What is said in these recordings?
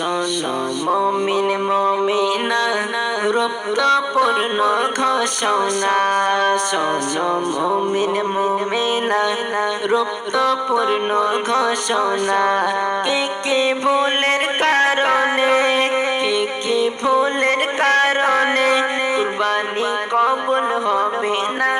শোনো মমিন, মমিনা রক্ত পূর্ণ ঘোষণা। শোনো, মমিন, মমিনা রক্ত পূর্ণ ঘোষণা। কে কে ভুলের কারণে, কে কে ভুলের কারণে কুরবানি কবুল হবে না?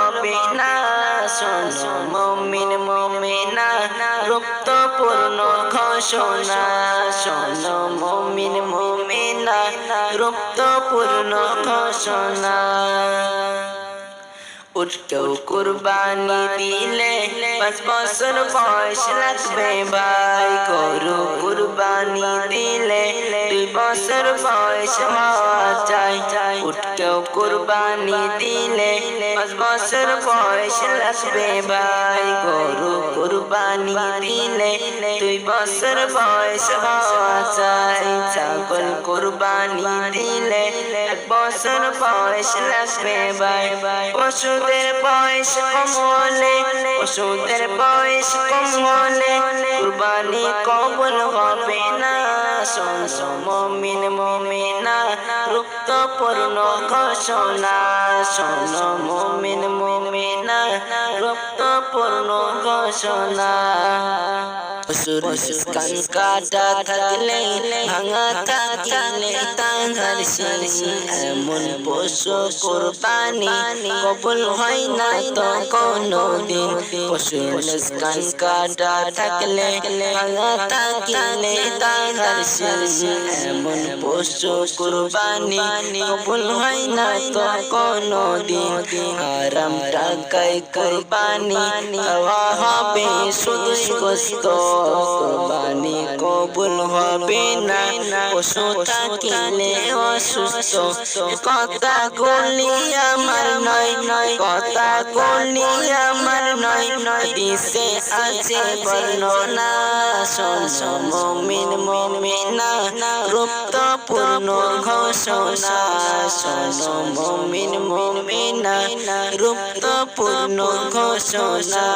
কবুল হবে না শোনো, মমিন, মমিনা রক্ত পূর্ণ ঘোষণা। শোনো, মমিন, মমিনা রক্ত পূর্ণ ঘোষণা। উঠকেও কুরবানি দিলে পাঁচ বছর বয়স লাগবে ভাই। গরু কুরবানি দিলে বছর বয়স হওয়া চাই। উঠকেও কুরবানি দিলে পাঁচ বছর বয়স লাগবে ভাই। গরু কুরবানি দিলে দুই বছর বয়স হওয়া চাই। ছাগল কুরবানি দিলে এক বয়স লাগবে ভাই। পশুদের বয়স কম হলে, পশুদের বয়স কম হলে কুরবানি কবুল হবে না। শোনো, মমিন, মমিনা রক্ত পূর্ণ ঘোষণা। শোনো, মমিন, মমিনা রক্ত পূর্ণ ঘোষণা। পশুর কান কাটা থাকলে, ভাঙা থাকলে তাহার সিং এমন পশু কোরবানি কবুল হয় না তো কোনো দিন এমন পশু কোরবানি কবুল হয় না তো কোনো দিন আরাম টাকায় কোরবানি হবে শুধু গোস্ত কোরবানি কবুল হবে না। পশু থাকিলে অসুস্থ, কথা গুলি আমার নয় নয় কথা গুলি আমার নয়। নয় দিছে আছে বর্ণনা মমিন মমিনা রূপ্ত পূর্ণ ঘোষণা শোনো মমিন মমিনা রূপ্ত পূর্ণ ঘোষণা